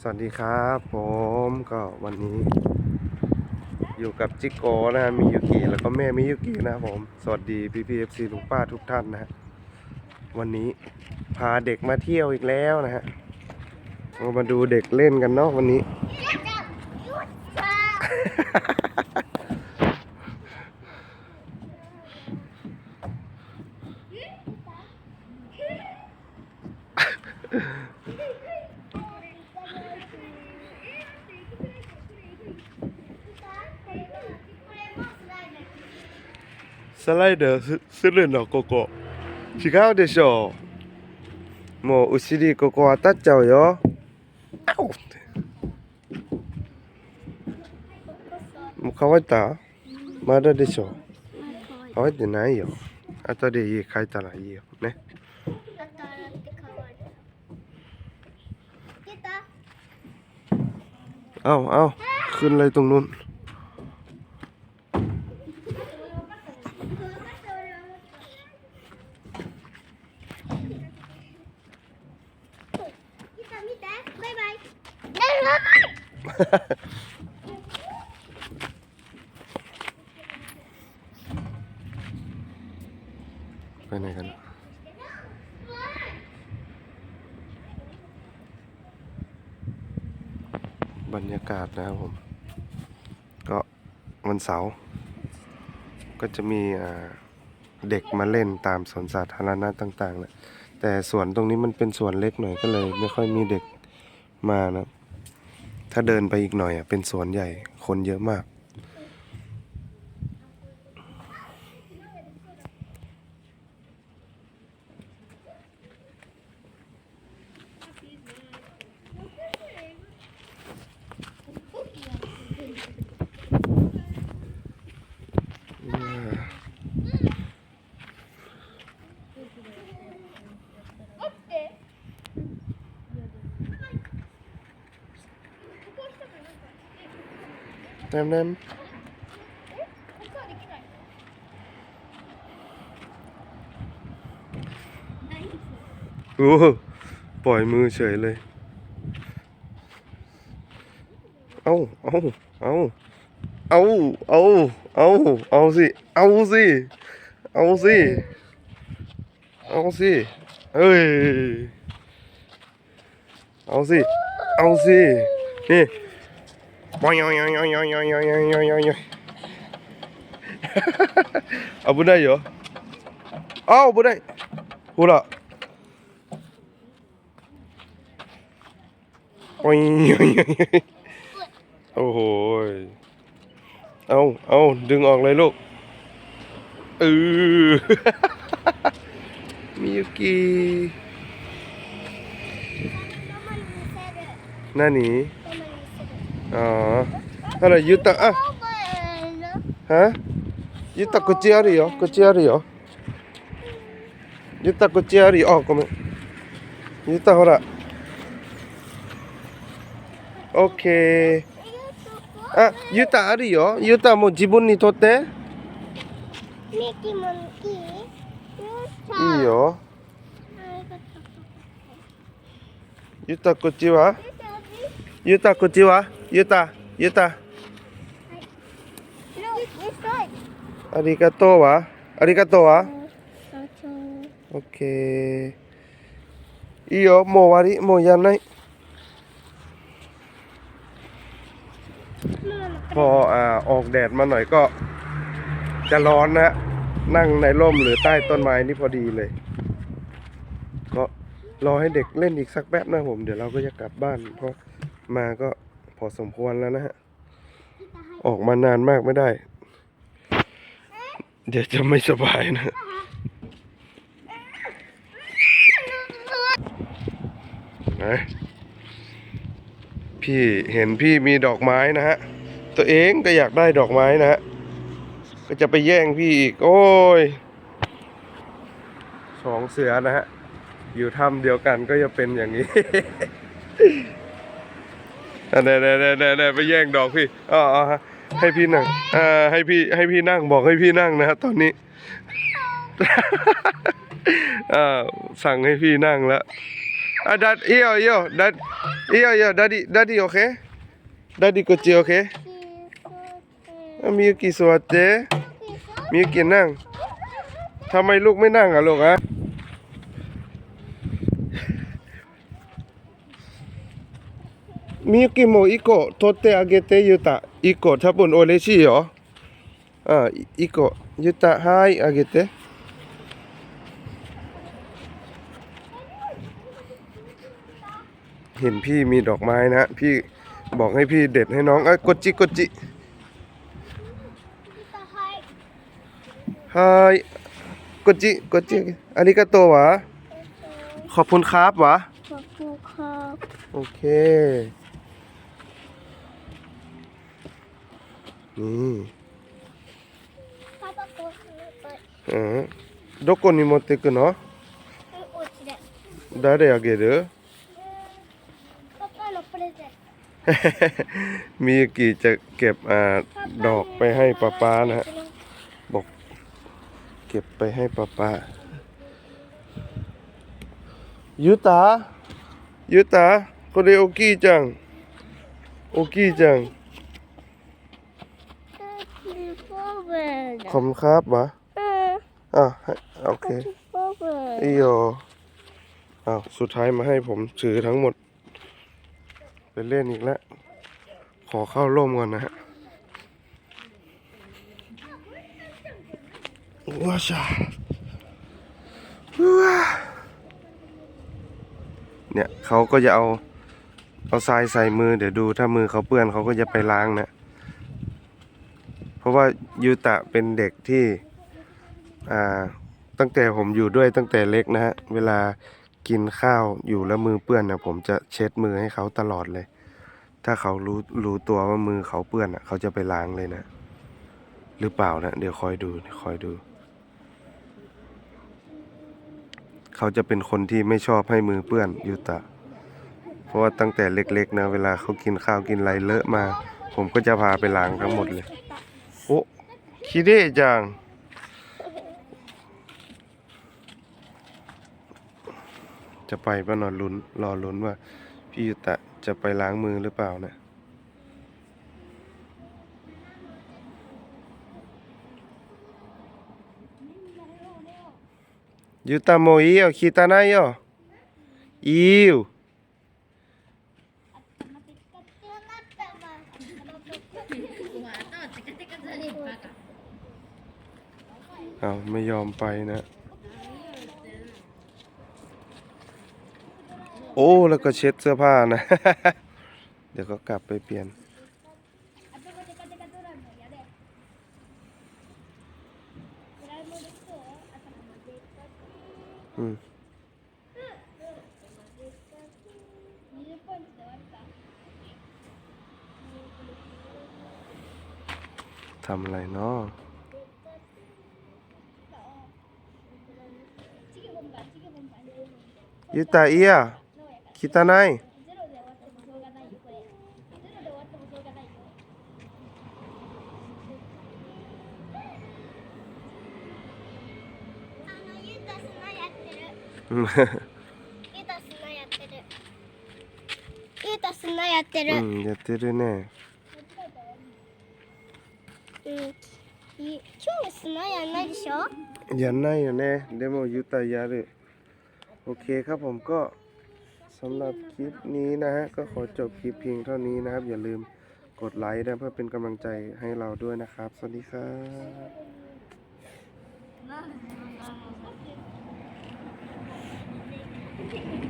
สวัสดีครับผมก็วันนี้ อยู่กับจิโกะนะฮะมียุกิแล้วก็แม่มียุกินะครับผม สวัสดีพี่พีเอฟซีลุงป้าทุกท่านนะฮะวันนี้พาเด็กมาเที่ยวอีกแล้วนะฮะเรามาดูเด็กเล่นกันเนาะวันนี้ スライダーすするのここ違うでしょもうお尻ここ当たっちゃうよあおってもう乾いたまだでしょ乾いてないよ後で家帰ったらいいよねเอาเอาขึ้นเลยตรงนู้น ไปไหนกันบรรยากาศนะครับผม ก็วันเสาร์ก็จะมีเด็กมาเล่นตามสวนสาธารณะต่างๆนะแต่สวนตรงนี้มันเป็นสวนเล็กหน่อยก็เลย ไม่ค่อยมีเด็กมานะ ถ้าเดินไปอีกหน่อยอะเป็นสวนใหญ่คนเยอะมาก แนมแนมโอ้ปล่อยมือเฉยเลย เอาเอาเอาเอาเอาเอาเอาสิเอาสิเอาสิเอาสิเฮ้ยเอาสิเอาสินี่ เอาบุได้เหรออ้าวบุได้หูละโอ้ยโอ้โหเอาเอาดึงออกเลยลูกเออมิยุกินั่นนี่ ああほらゆた。あ。は？ゆたこっちあるよ。こっちあるよ。ゆたこっちあるよ。あごめん。ゆたほら。オッケー。あゆたあるよ。ゆたもう自分にとって？いいよ。ゆたこっちはゆたこっちは？ゆたゆたありがとうはありがとうはオッケーいいよもう終わりもうやんないพออ่าออกแดดมาหน่อยก็ จะร้อนนะ นั่งในร่มหรือใต้ต้นไม้นี่พอดีเลย ก็รอให้เด็กเล่นอีกสักแป๊บนะผม เดี๋ยวเราก็จะกลับบ้าน เพราะมาก็พ อสมควรแล้วนะฮะ ออกมานานมากไม่ได้ เดี๋ยวจะไม่สบายนะ นะ พี่เห็นพี่มีดอกไม้นะฮะ ตัวเองก็อยากได้ดอกไม้นะฮะ ก็จะไปแย่งพี่อีก โอ้ยสองเสือนะฮะ อยู่ถ้ำเดียวกันก็จะเป็นอย่างนี้ เดี๋ยวเดี๋ยวเดี๋ยวไปแย่งดอกพี่อ๋อให้พี่นั่งอ่าให้พี่ให้พี่นั่งบอกให้พี่นั่งนะครับตอนนี้อ่าสั่งให้พี่นั่งแล้วอะดัดเอี่ยวเอี่ยวดัดเอียวเอี่ยวดัดดี้ดัดดีโอเคดัดดี้กุจิโอเคมีกี่สวัสดีมีกี่นั่งทำไมลูกไม่นั่งอะลูกอะ มิุกิโมอีโกะโทเตะอาเกเตยุตาอีโกะถ้าปุ่นโอเลชิเหรออ่าอีโกะยุตาไฮอาเกเตเห็นพี่มีดอกไม้นะ พี่บอกให้พี่เด็ดให้น้องอะกดจิกดจิไฮากดจิกดจิอันนี้ก็โตวะขอบคุณครับวะขอบคุณครับ โอเค นี่ パパこううんどこに持ってくのお家で誰あげるパパのプレゼン มียุกิจะเก็บอ่าดอกไปให้ป้าป้านะฮะ บอกเก็บไปให้ป้าป้ายูตายูตาこれ大きいじゃん大きいじゃん ขอบคุณครับวะอะให้โอเคอีโยอ้าวสุดท้ายมาให้ผมถือทั้งหมดไปเล่นอีกแล้ว ขอเข้าร่มก่อนนะฮะว้าชาว้าเนี่ยเขาก็จะเอาเอาทรายใส่มือเดี๋ยวดูถ้ามือเขาเปื้อนเขาก็จะไปล้างนะเพราะ ว่ายูตะเป็นเด็กที่ตั้งแต่ผมอยู่ด้วยตั้งแต่เล็กนะฮะ เวลากินข้าวอยู่แล้วมือเปื้อนนะผมจะเช็ดมือให้เขาตลอดเลย ถ้าเขารู้รู้ตัวว่ามือเขาเปื้อนอะ เขาจะไปล้างเลยนะ หรือเปล่านะ เดี๋ยวคอยดูคอยดู เขาจะเป็นคนที่ไม่ชอบให้มือเปื้อนยูตะ เพราะว่าตั้งแต่เล็กๆนะ เวลาเขากินข้าวกินอะไรเลอะมา ผมก็จะพาไปล้างทั้งหมดเลย โอ้คิดได้จังจะไปป้านอนลุ้นรอลุ้นว่า พี่ยุตะจะไปล้างมือหรือเปล่านะยยุตะโมอีอคิตาไายออีว เอาไม่ยอมไปนะ โอ้ แล้วก็เช็ดเสื้อผ้านะ เดี๋ยวก็กลับไปเปลี่ยน อืม ทำอะไรเนาะยูตาเอียคิตาไนาย ユタ砂やってるうんユタ砂やってるユタ砂やってるうん、やってるね。 今日砂やんないでしょやんないよねでもユタやるโอเคครับผมก็สำหรับคลิปนี้นะฮะก็ขอจบคลิปเพียงเท่านี้นะครับ อย่าลืมกดไลค์นะเพื่อเป็นกำลังใจให้เราด้วยนะครับ สวัสดีครับ